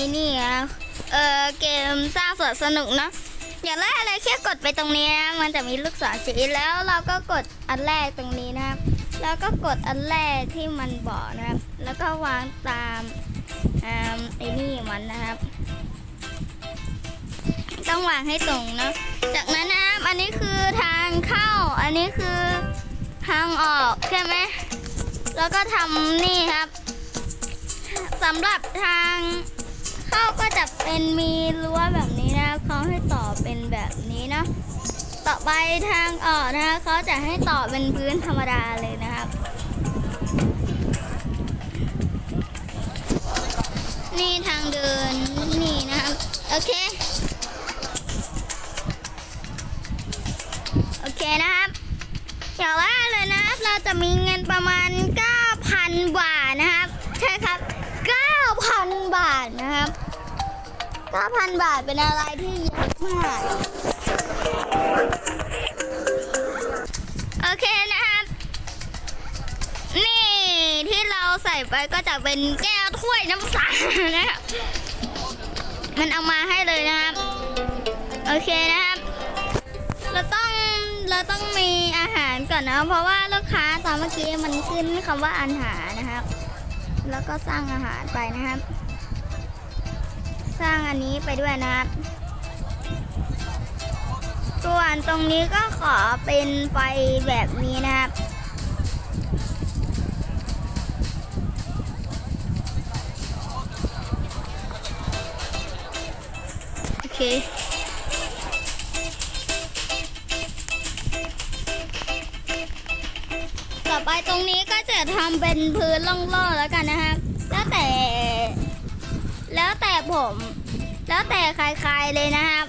ไอ้นี่อะเออเกมสร้างสวนสนุกเนาะอย่างแรกเลยแค่กดไปตรงนี้นะมันจะมีลูกศรสีแล้วเราก็กดอันแรกตรงนี้นะครับ แล้วก็กดอันแรกที่มันบอกนะครับ แล้วก็วางตามอ่าไอ้นี่มันนะครับ ต้องวางให้ตรงเนาะจากนั้นนะครับอันนี้คือทางเข้า อันนี้คือทางออกใช่ไหมแล้วก็ทำนี่ครับสำหรับทาง ข้าก็จะเป็นมีรั้วแบบนี้นะเขาให้ต่อเป็นแบบนี้เนาะต่อไปทางออกนะคะเขาจะให้ต่อเป็นพื้นธรรมดาเลยนะครับ นี่ทางเดินนี่นะครับโอเคโอเคนะครับอย่างแรกเลยนะครับเราจะมีเงินประมาณ9,000บาทนะครับ ใช่ครับ 9,000 บาทนะครับ 9,000 บาทเป็นอะไรที่เยอะมาก โอเคนะครับ นี่ที่เราใส่ไปก็จะเป็นแก้วถ้วยน้ำใสนะครับ มันเอามาให้เลยนะครับ โอเคนะครับ เราต้องเราต้องมีอาหารก่อนนะ เพราะว่าลูกค้าตอนเมื่อกี้มันขึ้นคำว่าอาหารนะครับ แล้วก็สร้างอาหารไปนะครับ สร้างอันนี้ไปด้วยนะครับ ส่วนตรงนี้ก็ขอเป็นไฟแบบนี้นะครับ โอเคต่อไปตรงนี้ก็จะทำเป็นพื้นโล่งๆแล้วกันนะครั ผม แล้วแต่ใครๆเลยนะครับ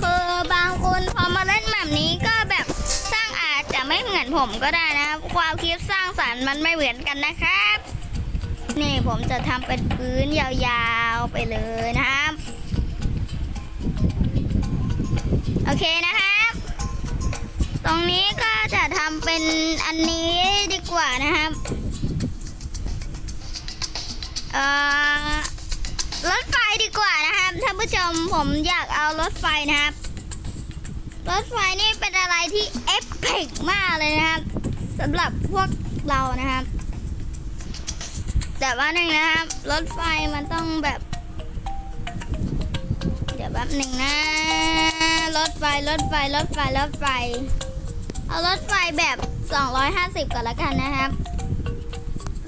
คือบางคนพอมาเล่นแบบนี้ก็แบบสร้างอาจจะไม่เหมือนผมก็ได้นะครับ ความคิดสร้างสรรค์มันไม่เหมือนกันนะครับ นี่ผมจะทำเป็นพื้นยาวๆไปเลยนะครับ โอเคนะครับ ตรงนี้ก็จะทำเป็นอันนี้ดีกว่านะครับ เอ่อรถไฟดีกว่านะครับท่านผู้ชมผมอยากเอารถไฟนะครับ รถไฟนี่เป็นอะไรที่เอฟเฟกมากเลยนะครับสำหรับพวกเรานะครับ แต่ว่าหนึ่งนะครับ รถไฟมันต้องแบบ เดี๋ยวแป๊บหนึ่งนะ รถไฟรถไฟรถไฟรถไฟ เอารถไฟแบบ 250ก่อนละกันนะครับ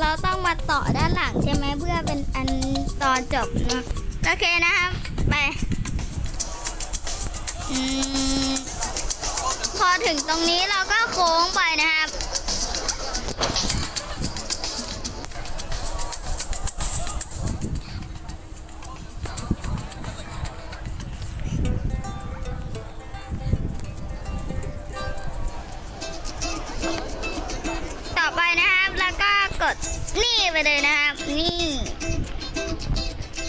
เราต้องมาต่อด้านหลัง ใช่ไหมเพื่อเป็นอันตอนจบเนาะโอเคนะครับ ไปอพอถึงตรงนี้เราก็โค้งไปนะครับ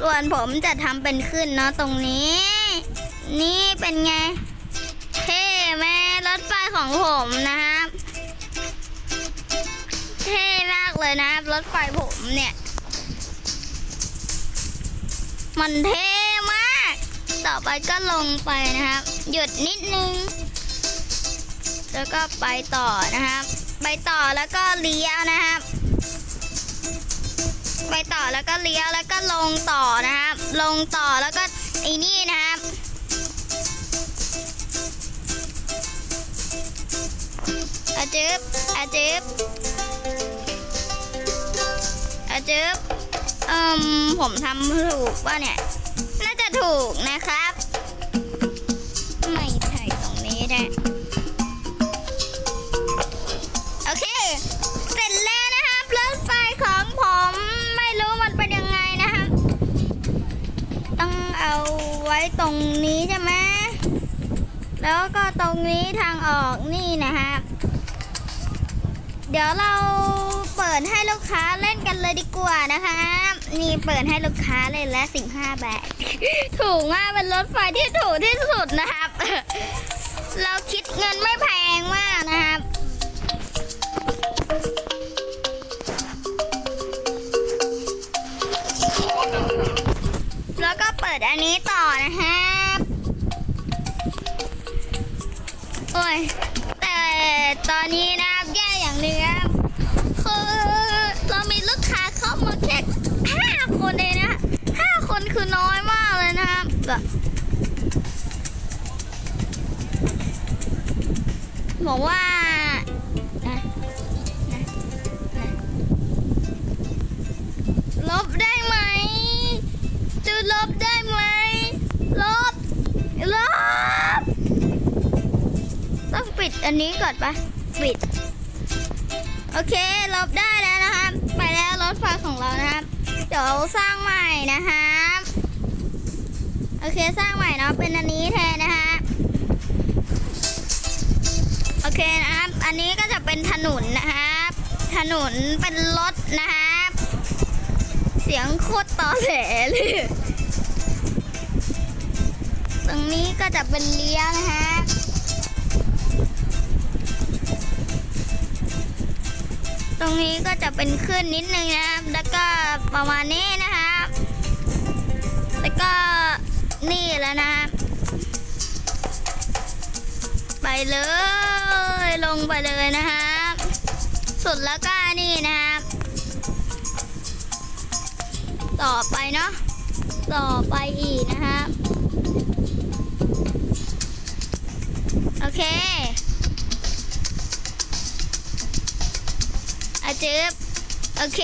ส่วนผมจะทำเป็นขึ้นเนาะตรงนี้ นี่เป็นไง เท่แม่รถไฟของผมนะครับ เท่มากเลยนะครับรถไฟผมเนี่ย มันเท่มาก ต่อไปก็ลงไปนะครับ หยุดนิดนึง แล้วก็ไปต่อนะครับ ไปต่อแล้วก็เลี้ยวนะครับ ไปต่อแล้วก็เลี้ยวแล้วก็ลงต่อนะครับ ลงต่อแล้วก็ไอ้นี่นะครับอาจึบอาจึบอาจึบเอ่มผมทำถูกป่ะเนี่ย น่าจะถูกนะคะ ว้ตรงนี้ใช่ไหมแล้วก็ตรงนี้ทางออกนี่นะครับ เดี๋ยวเราเปิดให้ลูกค้าเล่นกันเลยดีกว่านะคะนี่เปิดให้ลูกค้าเลยละสิบห้าบาทถูกมากเป็นรถไฟที่ถูกที่สุดนะครับ เราคิดเงินไม่แพงมากนะครับแล้วก็เปิดอันนี้ อนะครับแย่อย่างหนึงครับคือเรามีลูกค้าเข้ามาแค่ห้าคนเองนะห้าคนคือน้อยมากเลยนะครับแบบบอกว่าลบได้ไหมจะลบได้ไหมลบ ลบ ต้องปิดอันนี้ก่อนปะ ปิด โอเคลบได้แล้วนะครับ ไปแล้วรถไฟของเรานะครับ เดี๋ยวสร้างใหม่นะครับ โอเคสร้างใหม่เนาะเป็นอันนี้แทนนะฮะโอเคนะครับ อันนี้ก็จะเป็นถนนนะครับ ถนนเป็นรถนะครับ เสียงโคตรต่อแหลเลยตรงนี้ก็จะเป็นเลี้ยวนะฮะ ตรงนี้ก็จะเป็นขึ้นนิดนึงนะครับ แล้วก็ประมาณนี้นะครับ แล้วก็นี่แล้วนะ ไปเลย ลงไปเลยนะครับ สุดแล้วก็นี่นะครับ ต่อไปเนาะ ต่อไปอีกนะครับ โอเค อาจึบโอเค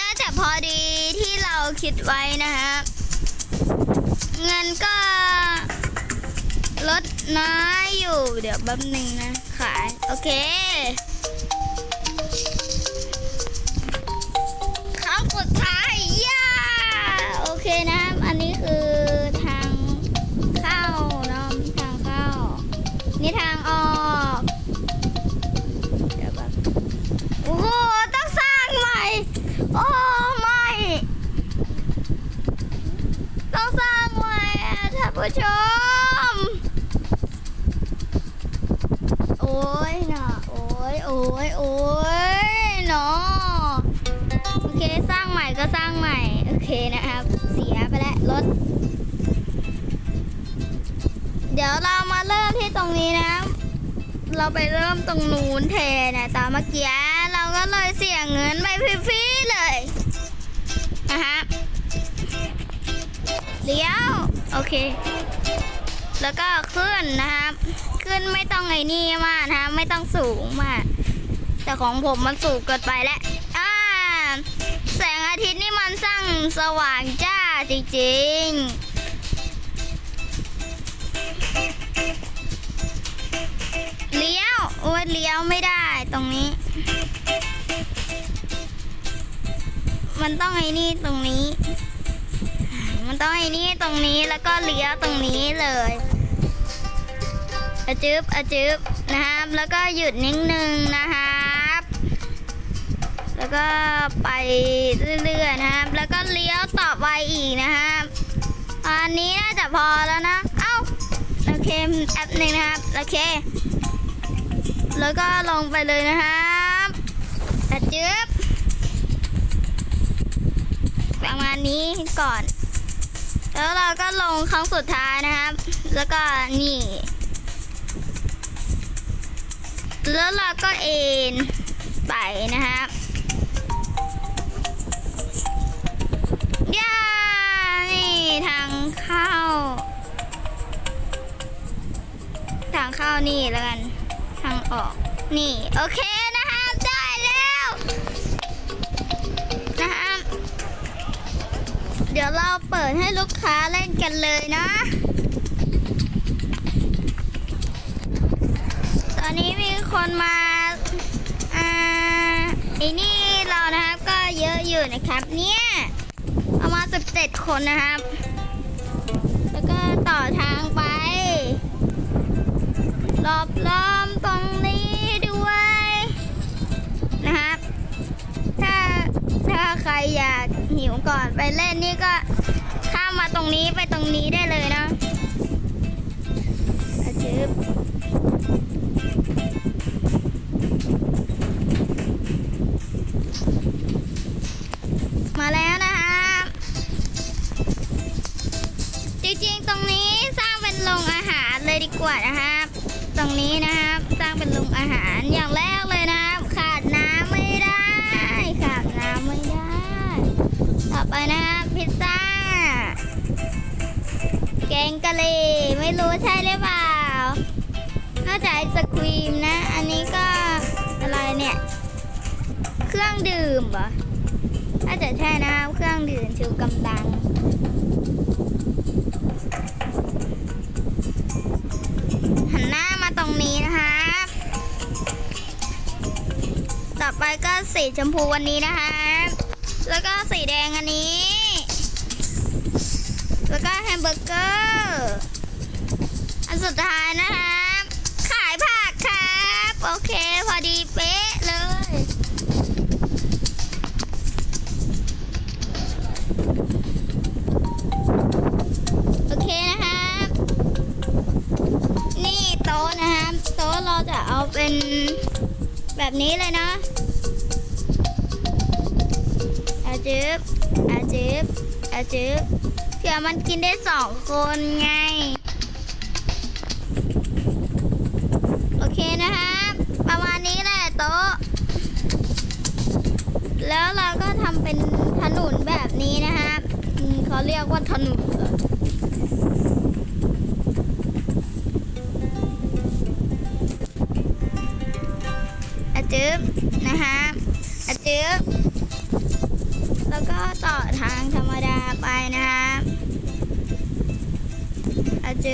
น่าจะพอดีที่เราคิดไว้นะครับเงินก็ลดน้อยอยู่ เดี๋ยวแป๊บหนึ่งนะ ขาย โอเคค ผู้ชม โอ้ยนะโอ้ยโอ้ยโอ้ยเนาะโอเคสร้างใหม่ก็สร้างใหม่ โอเคนะครับ เสียไปแล้วรถ เดี๋ยวเรามาเริ่มที่ตรงนี้นะครับเราไปเริ่มตรงนู้นแทนนะตามเมื่อกี้เราก็เลยเสียเงินไปฟรีๆเลย นะฮะ เลี้ยว โอเค แล้วก็ขึ้นนะครับ ขึ้นไม่ต้องไอ้นี่มากนะครับไม่ต้องสูงมาก แต่ของผมมันสูงเกินไปแล้วอ่าแสงอาทิตย์นี่มันสร้างสว่างจ้าจริงๆ เลี้ยว โอ้ยเลี้ยวไม่ได้ตรงนี้ มันต้องไอ้นี่ตรงนี้ มันต้องไอ้นี่ตรงนี้แล้วก็เลี้ยวตรงนี้เลยอะจึบอะจึบนะครับ แล้วก็หยุดนิดนึงนะครับ แล้วก็ไปเรื่อยๆนะครับ แล้วก็เลี้ยวต่อไปอีกนะครับ อันนี้น่าจะพอแล้วนะ เอ้า โอเคแอปหนึ่งนะครับ โอเค แล้วก็ลงไปเลยนะครับแต่จึ๊บประมาณนี้ก่อน แล้วเราก็ลงครั้งสุดท้ายนะครับ แล้วก็นี่ แล้วเราก็เอ็นไปนะครับย่านี่ทางเข้า ทางเข้านี่แล้วกัน ทางออก นี่ โอเค เดี๋ยวเราเปิดให้ลูกค้าเล่นกันเลยนะ ตอนนี้มีคนมาอ่าไอ้นี่เรานะครับก็เยอะอยู่นะครับ เนี่ยประมาณ17 คนนะครับ แล้วก็ต่อทางไปรอบล้อมตรง ถ้าใครอยากหิวก่อนไปเล่นนี่ก็ข้ามมาตรงนี้ไปตรงนี้ได้เลยนะจึบมาแล้วนะครับจริงๆตรงนี้สร้างเป็นโรงอาหารเลยดีกว่านะครับ ตรงนี้นะครับสร้างเป็นโรงอาหารอย่างแรกไป กะหรี่ไม่รู้ใช่หรือเปล่าน่าจะไอศครีมนะ อันนี้ก็อะไรเนี่ย เครื่องดื่มเหรอน่าจะใช่นะเครื่องดื่มชูกำลังหันหน้ามาตรงนี้นะคะต่อไปก็สีชมพูวันนี้นะคะ แล้วก็สีแดงอันนี้ ก็แฮมเบอร์เกอร์อันสุดท้ายนะคะขายผักครับ โอเค พอดีเป๊ะเลยโอเคนะครับ นี่โต๊ะนะครับโต๊ะเราจะเอาเป็นแบบนี้เลยนะอาจึบอาจึบอาจึบเผื่ อมันกินได้สองคนไง โอเคนะคะประมาณนี้แหละโต๊ะ แล้วเราก็ทำเป็นถนนแบบนี้นะคะเขาเรียกว่าถนน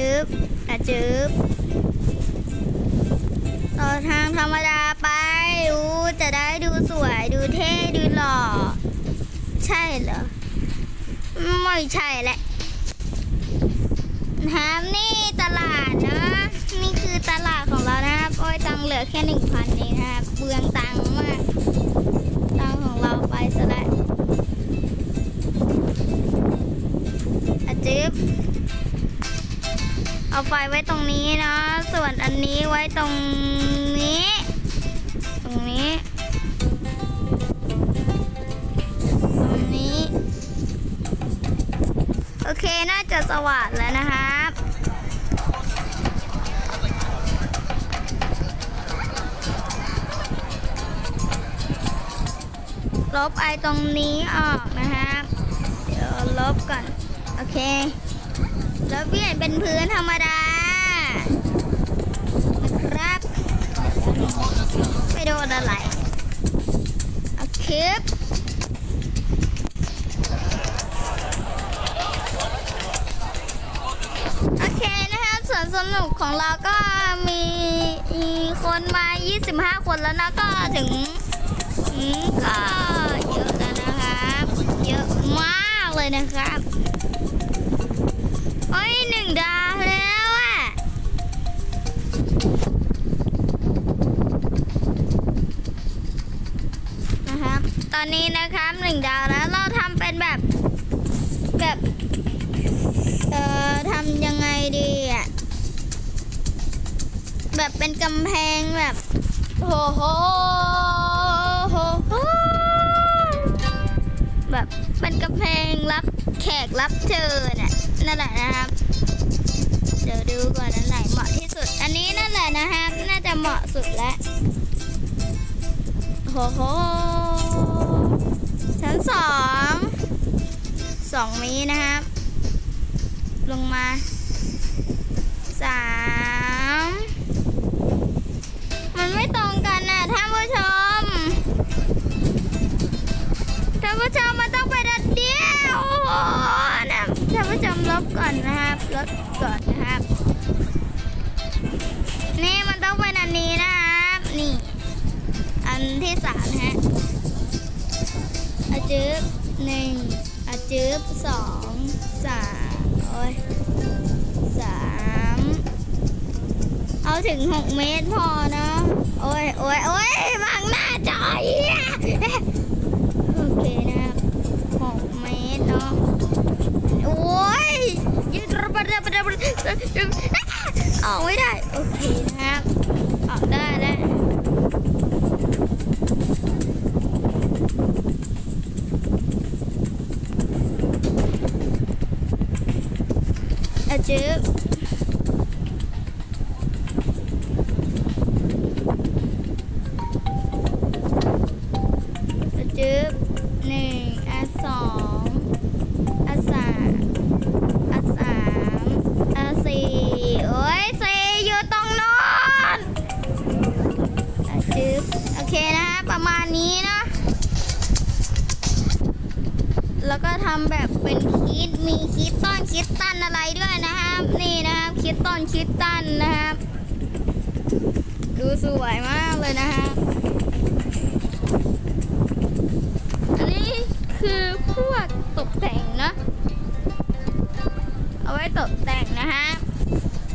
จึบอาจึบต่อทางธรรมดาไปอู้จะได้ดูสวยดูเท่ดูหล่อ ใช่เหรอ ไม่ใช่แหละนะครับนี่ตลาดนะนี่คือตลาดของเรานะครับโอ้ยตังเหลือแค่หนึ่งพันเองนะครับเบืองตังมากตังของเราไปซะแล้วอะจึ๊บ เอาไฟไว้ตรงนี้นะ ส่วนอันนี้ไว้ตรงนี้ ตรงนี้ ตรงนี้ โอเค น่าจะสว่างแล้วนะครับลบไอตรงนี้ออกนะครับ เดี๋ยวลบก่อน โอเค แล้วเปลี่ยนเป็นพื้นธรรมดา นะครับไม่โดนอะไรโอเคโอเคนะคะส่วนสนุกของเราก็มีมีคนมา 25 คนแล้วนะก็ถึงก็เยอะแล้วนะครับ เยอะมากเลยนะครับ โอ้หนึ่งดาวแล้วอะนะครับ ตอนนี้นะครับหนึ่งดาวแล้วเราทำเป็นแบบแบบ เอ่อทำยังไงดีอะแบบเป็นกำแพงแบบโอ้โหโหโหแบบเป็นกำแพงรับแขกรับเชิญน่ะนั่นแหละนะครับ ดูก่อนอันไหนเหมาะที่สุด อันนี้นั่นแหละนะครับน่าจะเหมาะสุดแล้วโอ้โหชั้นสองสองนี้นะครับ ลงมาสามมันไม่ตรงกันนะท่านผู้ชมท่านผู้ชมมันต้องไปดัดเดียวโอ้โหนะท่านผู้ชมลบก่อนนะครับลบก่อนนะครับ ต้องเป็นอันนี้นะครับนี่ อันที่สามฮะอาจึบหนึ่งอาจึบสองสามโอ้ยสามเอาถึงหกเมตรพอเนะโอ้ยโอ้ยโอ้ยบังหน้าจอยโอเคนะครับหกเมตรเนาะโอ้ยยืดระเบิดระเบิดระเบิด ออกไม่ได้ โอเคนะครับออกได้แล้วอาจึบ ประมาณนี้นะ แล้วก็ทำแบบเป็นคิดมีคิดต้นคิดตั้นอะไรด้วยนะครับ นี่นะครับ คิดต้นคิดตั้นนะครับ ดูสวยมากเลยนะฮะอันนี้คือพวกตกแต่งนะ เอาไว้ตกแต่งนะฮะ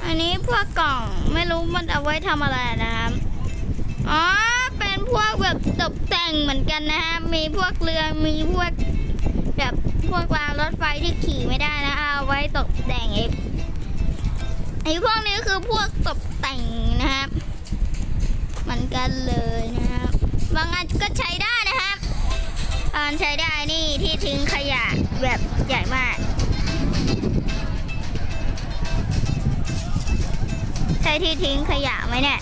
อันนี้พวกกล่องไม่รู้มันเอาไว้ทำอะไรนะครับอ๋อ พวกแบบตกแต่งเหมือนกันนะฮะ มีพวกเรือ มีพวกแบบพวกรางรถไฟที่ขี่ไม่ได้นะเอาไว้ตกแต่งไอ้ไอ้พวกนี้คือพวกตกแต่งนะครับเหมือนกันเลยนะครับบางอันก็ใช้ได้นะครับอันใช้ได้นี่ที่ทิ้งขยะแบบใหญ่มาก ใช่ที่ทิ้งขยะไหมเนี่ย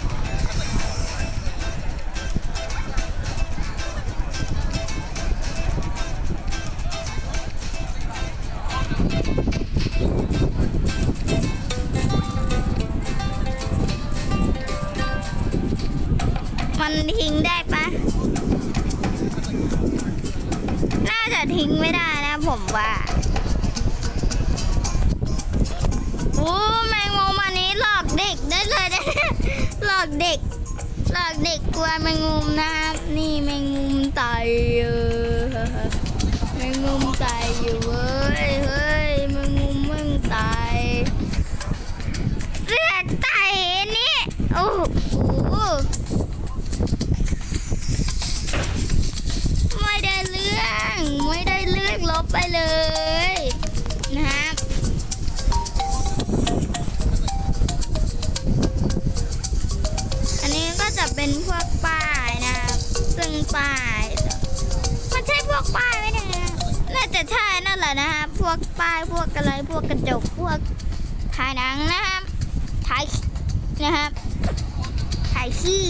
ไม่ได้นะผมว่าโอ้แมงมุมอันนี้หลอกเด็กได้เลยนะหลอกเด็ก หลอกเด็กกลัวแมงมุมนะครับนี่แมงมุมตายเออแมงมุมตายอยู่เว้ยเฮ้ยแมงมุมมึงตายเสือกไต่นี่โอ้โห ไม่ได้เรื่องไม่ได้เรื่องลบไปเลยนะครับอันนี้ก็จะเป็นพวกป้ายนะครับซึ่งป้ายมันใช่พวกป้ายไหมเนี่ยน่าจะใช่นั่นแหละนะครับพวกป้ายพวกอะไรพวกกระจกพวกถ่ายหนังนะครับถ่ายนะครับถ่ายขี้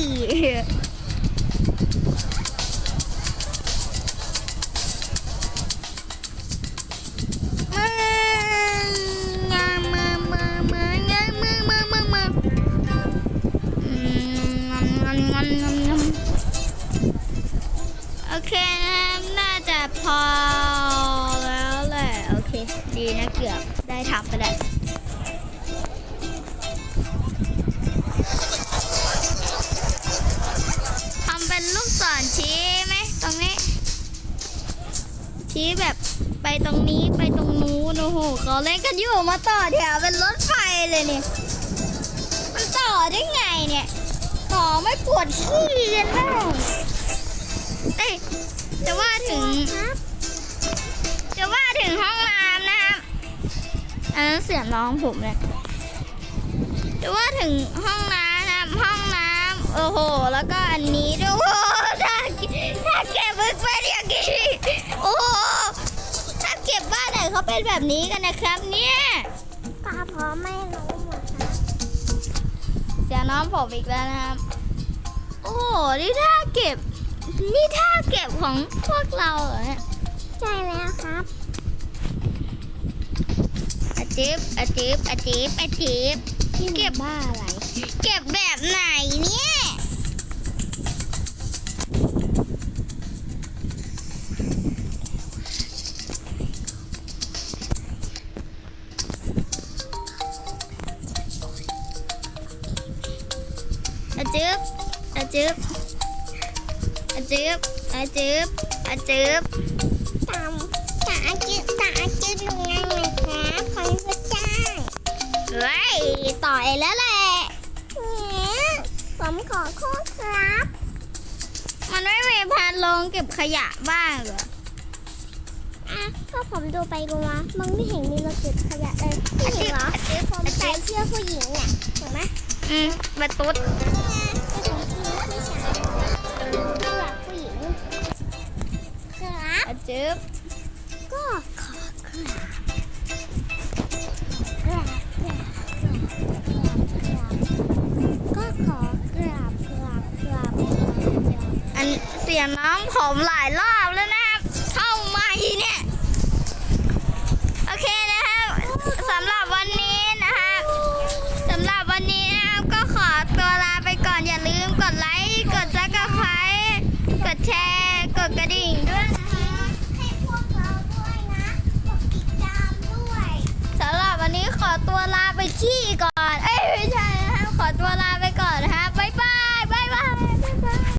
โอเคนะน่าจะพอแล้วแหละโอเค ดีนะเกือบได้ทำไปแล้วทำเป็นลูกศรชี้ไหมตรงนี้ ชี้แบบไปตรงนี้ไปตรงนู้นโอ้โหเขาเล่นกันอยู่มาต่อแถวเป็นรถไฟเลยเนี่ยมันต่อได้ไงเนี่ยต่อไม่ปวดขี้กันบ้างเอ้ย จะว่าถึง จะว่าถึงห้องน้ำนะครับอันนั้นเสียงน้องผมเลยจะว่าถึงห้องน้ำนะครับห้องน้ำโอ้โห แล้วก็อันนี้ด้วยโอ้โหถ้าถ้าเก็บมันเป็นอย่างนี้โอ้โหถ้าเก็บบ้านไหนเขาเป็นแบบนี้กันนะครับ เนี่ยป้าพร้อมไม่รู้หมดนะเสียน้องผมอีกแล้วนะครับ โอ้โหนี่ท่าเก็บ นี่ท่าเก็บของพวกเราเหรอเนี่ยใช่แล้วครับอาจิบอาจิบอาจิบอาจิบเก็บบ้าอะไร เก็บแบบไหนเนี่ย อาจิบอาจิบ อาจิบอาจิบอาจิบตามตาจืดตาจืดลงงานเลยครับขอพระเจ้าเฮ้ยต่อยแล้วแหละเนี่ยผมขอโทษครับ มันไม่มีพานลงเก็บขยะบ้างเหรออะก็ผมดูไปดูมามันไม่เห็นมีระเบิดขยะเลยผู้หญิงเหรอผมใส่เสื้อผู้หญิงเนี่ยถูกไหมอืมมาตุ๊ด จิบก็ขอกราบกราบกราบกราบกราบก็ขอกราบกราบกราบกราบกราบอันเสียงน้องผมหลายรอบ